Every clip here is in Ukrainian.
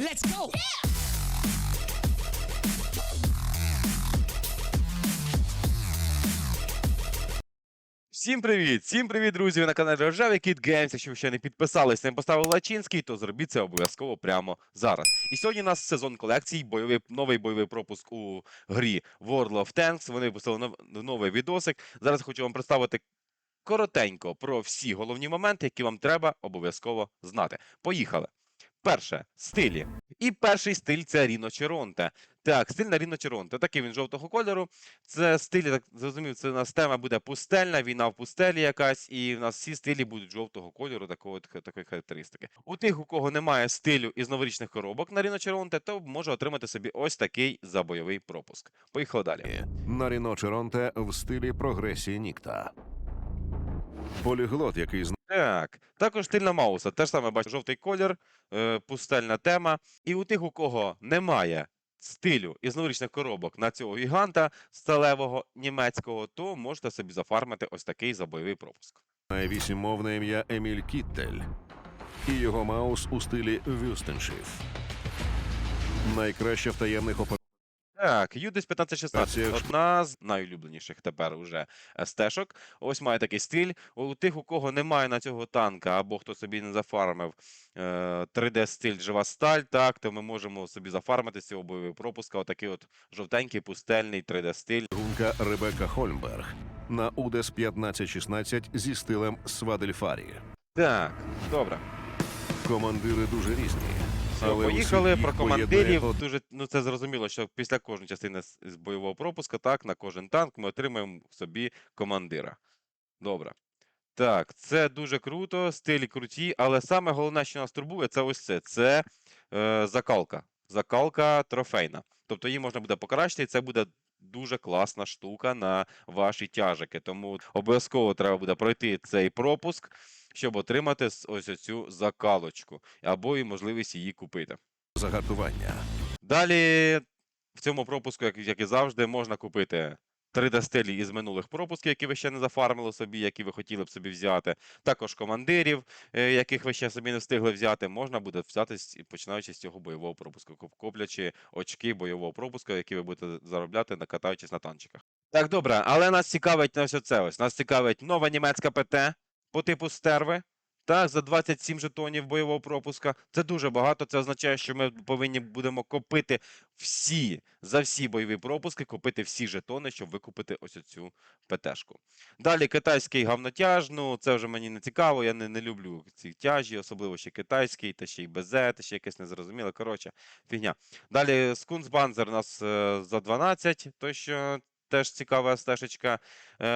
Let's go. Всім привіт! Всім привіт, друзі! Ви на каналі Рожевий Кіт Геймс. Якщо ви ще не підписались, не поставили лачинський, то зробіть це обов'язково прямо зараз. І сьогодні у нас сезон колекцій, бойовий, новий бойовий пропуск у грі World of Tanks. Вони випустили нов- новий відосик. Зараз хочу вам представити коротенько про всі головні моменти, які вам треба обов'язково знати. Поїхали! Перше стилі. І перший стиль це Ріно Черонте. Так, стиль на Ріно Черонте. Такий він жовтого кольору. Це стиль, так зрозумів, це у нас тема буде пустельна, війна в пустелі якась, і в нас всі стилі будуть жовтого кольору, такого, такої характеристики. У тих, у кого немає стилю із новорічних коробок на Ріно Черонте, то може отримати собі ось такий забойовий пропуск. Поїхали далі. на Ріно Черонте в стилі прогресії Нікта. Поліглот, який Так, також стиль на Мауса. Теж саме бачите, жовтий колір, е, пустельна тема. І у тих, у кого немає стилю із новорічних коробок на цього гіганта сталевого німецького, то можете собі зафармити ось такий забойовий пропуск. знає вісіммовне ім'я Еміль Кіттель і його маус у стилі Вюстеншіф. Найкраще в таємних Так, Юдис 1516. Операціях Одна з найулюбленіших тепер уже стежок. Ось має такий стиль. У тих, у кого немає на цього танка, або хто собі не зафармив е, 3D-стиль жива сталь, так, то ми можемо собі зафармити з цього бойового пропуска. Отакий от жовтенький пустельний 3D-стиль. гунка Ребекка Хольмберг на Удес 1516 зі стилем Свадельфарі. Так, добре. Командири дуже різні. Але поїхали про командирів. поєднує Дуже ну це зрозуміло, що після кожної частини з з бойового пропуска, так, на кожен танк ми отримаємо собі командира. Добре. Так, це дуже круто, стилі круті, але саме головне, що нас турбує, це ось це. Це е, закалка. Закалка трофейна. Тобто її можна буде покращити, і це буде дуже класна штука на ваші тяжики. Тому обов'язково треба буде пройти цей пропуск, щоб отримати ось цю закалочку, або і можливість її купити. загартування. Далі в цьому пропуску, як, як і завжди, можна купити 3D-стилі із минулих пропусків, які ви ще не зафармили собі, які ви хотіли б собі взяти. Також командирів, е, яких ви ще собі не встигли взяти, можна буде взяти починаючи з цього бойового пропуску, коплячи очки бойового пропуску, які ви будете заробляти, накатаючись на танчиках. Так, добре, але нас цікавить на все це ось. Нас цікавить нова німецька ПТ по типу стерви. Так, за 27 жетонів бойового пропуска. Це дуже багато. Це означає, що ми повинні будемо копити всі за всі бойові пропуски, купити всі жетони, щоб викупити ось оцю ПТшку. Далі китайський гавнотяж. Ну, це вже мені не цікаво. Я не, не люблю ці тяжі, особливо ще китайський, та ще й БЗ, та ще якесь незрозуміле. Коротше, фігня. Далі Скунсбанзер у нас е, за 12, то що теж цікава стежечка. Е,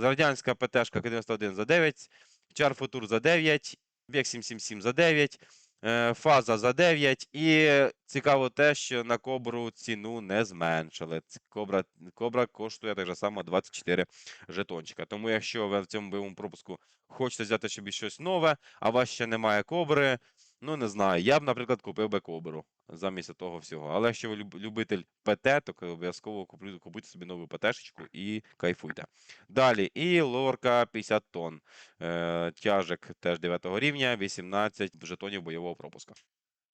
радянська ПТшка 91 за 9. Чар Футур за 9, Век 777 за 9, е, Фаза за 9. І цікаво те, що на Кобру ціну не зменшили. Кобра, Кобра коштує так же само 24 жетончика. Тому якщо ви в цьому бойовому пропуску хочете взяти собі щось нове, а у вас ще немає Кобри, ну не знаю, я б, наприклад, купив би Кобру замість того всього. Але якщо ви любитель ПТ, то обов'язково куплю- купуйте собі нову ПТшечку і кайфуйте. Далі, і лорка 50 тонн. Е, тяжик теж 9 рівня, 18 жетонів бойового пропуска.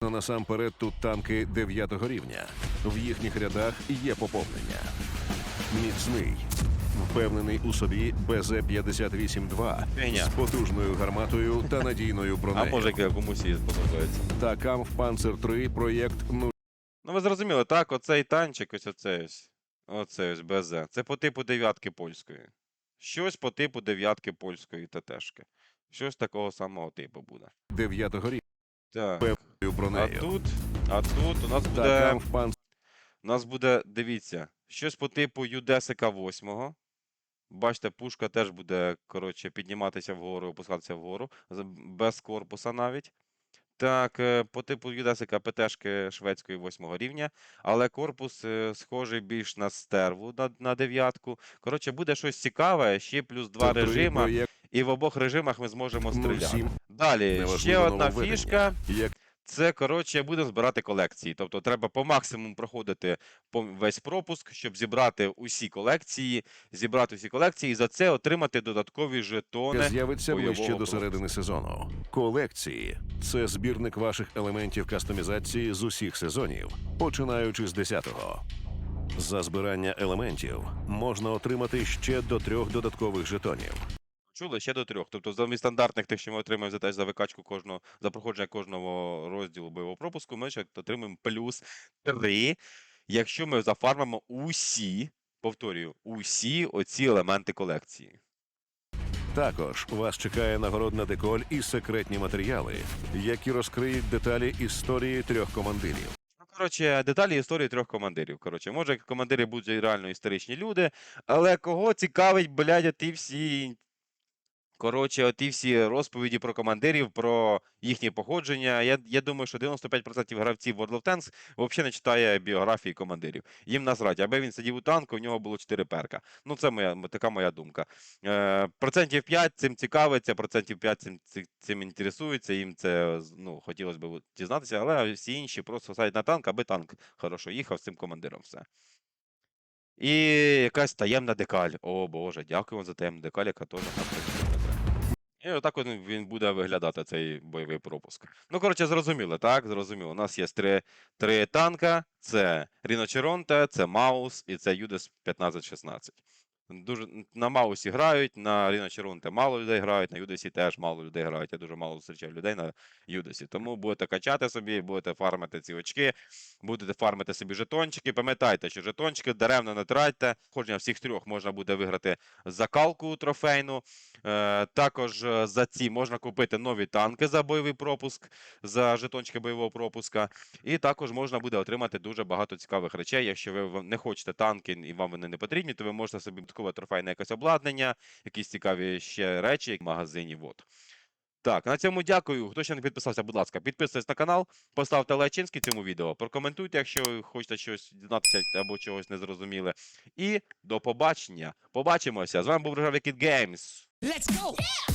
Ну, Насамперед тут танки 9 рівня. В їхніх рядах є поповнення. Міцний, впевнений у собі БЗ-58-2 Фігня. з потужною гарматою та надійною А може комусь і сподобається. Та Камф-Панцер 3 проєкт ну, Ну ви зрозуміли, так, оцей танчик, ось оцей ось. Оцей ось БЗ. Це по типу дев'ятки польської. Щось по типу дев'ятки польської ТТшки. Щось такого самого типу буде. 9 рівня Так. А тут, а тут у нас буде. У нас буде, дивіться, щось по типу Юдесика 8. Бачите, пушка теж буде, коротше, підніматися вгору, опускатися вгору, без корпуса навіть. Так, е, по типу Юдесика ПТшки шведської 8 рівня, але корпус е, схожий більш на стерву на, на дев'ятку. Коротше, буде щось цікаве, ще плюс два 3 режима, і в обох режимах ми зможемо стріляти. Далі, ще одна фішка. Це, коротше, будемо збирати колекції. Тобто треба по максимуму проходити весь пропуск, щоб зібрати усі колекції, зібрати усі колекції і за це отримати додаткові жетони. з'явиться ближче до середини сезону. Колекції це збірник ваших елементів кастомізації з усіх сезонів, починаючи з 10-го. За збирання елементів можна отримати ще до трьох додаткових жетонів. Чули ще до трьох. Тобто замість стандартних тих, що ми отримаємо за теж за викачку кожного за проходження кожного розділу бойового пропуску, ми ще отримаємо плюс три, якщо ми зафармимо усі, повторюю, усі оці елементи колекції. Також вас чекає нагородна деколь і секретні матеріали, які розкриють деталі історії трьох командирів. Ну, коротше, деталі історії трьох командирів. Коротше, може, командири будуть реально історичні люди, але кого цікавить, блядь, ті всі. Коротше, ті всі розповіді про командирів, про їхнє походження. Я, я думаю, що 95% гравців World of Tanks взагалі не читає біографії командирів. Їм насрать, аби він сидів у танку, у нього було 4 перка. Ну, це моя, така моя думка. Е, процентів 5 цим цікавиться, процентів 5 цим, цим, цим інтересується, їм це ну, хотілося б дізнатися, але всі інші просто садять на танк, аби танк хорошо їхав з цим командиром. Все. І якась таємна декаль. О Боже, дякую за таємну декаль, яка теж нам. І отак от він буде виглядати цей бойовий пропуск. Ну, коротше, зрозуміло, так? Зрозуміло. У нас є три, три танка: це Ріночеронте, це Маус і це Юдес 1516. Дуже на Маусі грають, на Ріночеронте мало людей грають, на Юдесі теж мало людей грають. Я дуже мало зустрічав людей на Юдесі. Тому будете качати собі, будете фармити ці очки, будете фармити собі жетончики. Пам'ятайте, що жетончики даремно не тратьте. Кожного всіх трьох можна буде виграти закалку трофейну. Е, також е, за ці можна купити нові танки за бойовий пропуск, за жетончики бойового пропуска. І також можна буде отримати дуже багато цікавих речей. Якщо ви не хочете танки і вам вони не потрібні, то ви можете собі додаткове трофейне якесь обладнання, якісь цікаві ще речі як магазині. От. Так, на цьому дякую. Хто ще не підписався, будь ласка, підписуйтесь на канал, поставте лайчинський цьому відео, прокоментуйте, якщо хочете щось дізнатися або чогось не зрозуміли. І до побачення. Побачимося. З вами був Рожевий Кіт Геймс. Let's go.